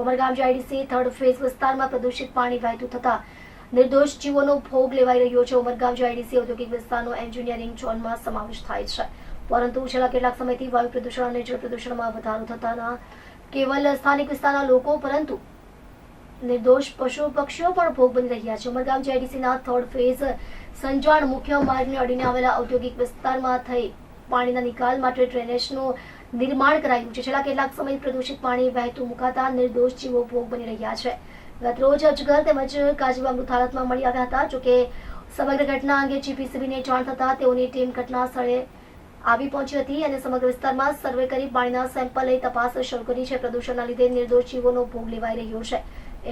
Umargam GIDC third phase વિસ્તારમાં પ્રદૂષિત પાણી વહેતું થતા નિર્દોષ જીવોનો ભોગ લેવાઈ રહ્યો છે. ઉમરગામ જીઆઈડીસી ઔદ્યોગિક વિસ્તારનો એન્જિનિયરિંગ ઝોનમાં સમાવેશ થાય છે. પરંતુ છેલ્લા કેટલાક સમયથી વાયુ પ્રદૂષણ અને જળ પ્રદૂષણમાં વધારો થતાના કેવલ સ્થાનિક વિસ્તારના લોકો, પરંતુ નિર્દોષ પશુ પક્ષીઓ પણ ભોગ બની રહ્યા છે. ઉમરગામ જીઆઈડીસીના થર્ડ ફેઝ સંજાણ મુખ્ય માર્ગને અડીને આવેલા ઔદ્યોગિક વિસ્તારમાં થઈ પાણીના નિકાલ માટે ડ્રેનેજનું નિર્માણ કરાયું છે. છેલ્લા કેટલાક સમય પ્રદૂષિત પાણી, વહેતું મુકાતા, નિર્દોષ જીવો ભોગ બની રહ્યા છે. ગત રોજ અજગર તેમજ કાજવા મૃત મળી આવ્યા હતા. જોકે સમગ્ર ઘટના અંગે જીપીસીબીને જાણ થતા તેઓની ટીમ ઘટના સ્થળે આવી પહોંચી હતી અને સમગ્ર વિસ્તારમાં સર્વે કરી પાણીના સેમ્પલ લઈ તપાસ શરૂ કરી છે. પ્રદૂષણના લીધે નિર્દોષ જીવોનો ભોગ લેવાઈ રહ્યો છે.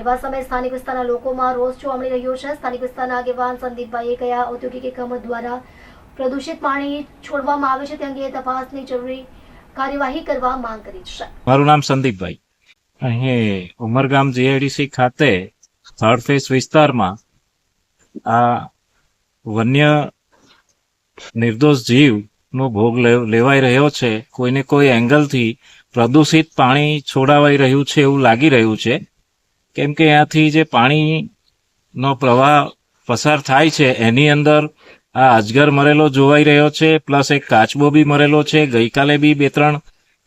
એવા સમયે સ્થાનિક વિસ્તારના લોકોમાં રોષ જોવા મળી રહ્યો છે. સ્થાનિક વિસ્તારના આગેવાન સંદીપભાઈએ કયા ઔદ્યોગિક એકમ દ્વારા પ્રદૂષિત પાણી છોડવામાં આવે છે તે અંગે તપાસની જરૂરી કાર્યવાહી કરવા માંગ કરી છે. મારું નામ સંદીપભાઈ. અહીં ઉમરગામ જીઆઈડીસી ખાતે થર્ડ ફેસ વિસ્તારમાં આ વન્ય નિર્દોષ જીવનો ભોગ લેવાઈ રહ્યો છે. કોઈને કોઈ એંગલથી પ્રદૂષિત પાણી છોડાવાઈ રહ્યું છે એવું લાગી રહ્યું છે. કેમ કે અહીંયાથી જે પાણીનો પ્રવાહ પસાર થાય છે, એની અંદર આ અજગર મરેલો જોવાઈ રહ્યો છે, પ્લસ એક કાચબો બી મરેલો છે. ગઈકાલે બી બે ત્રણ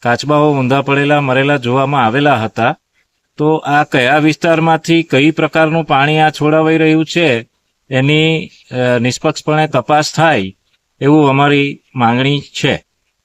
કાચબાઓ ઊંધા પડેલા મરેલા જોવામાં આવેલા હતા. તો આ કયા વિસ્તારમાંથી કઈ પ્રકારનું પાણી આ છોડાવાઈ રહ્યું છે, એની નિષ્પક્ષપણે તપાસ થાય એવું અમારી માંગણી છે.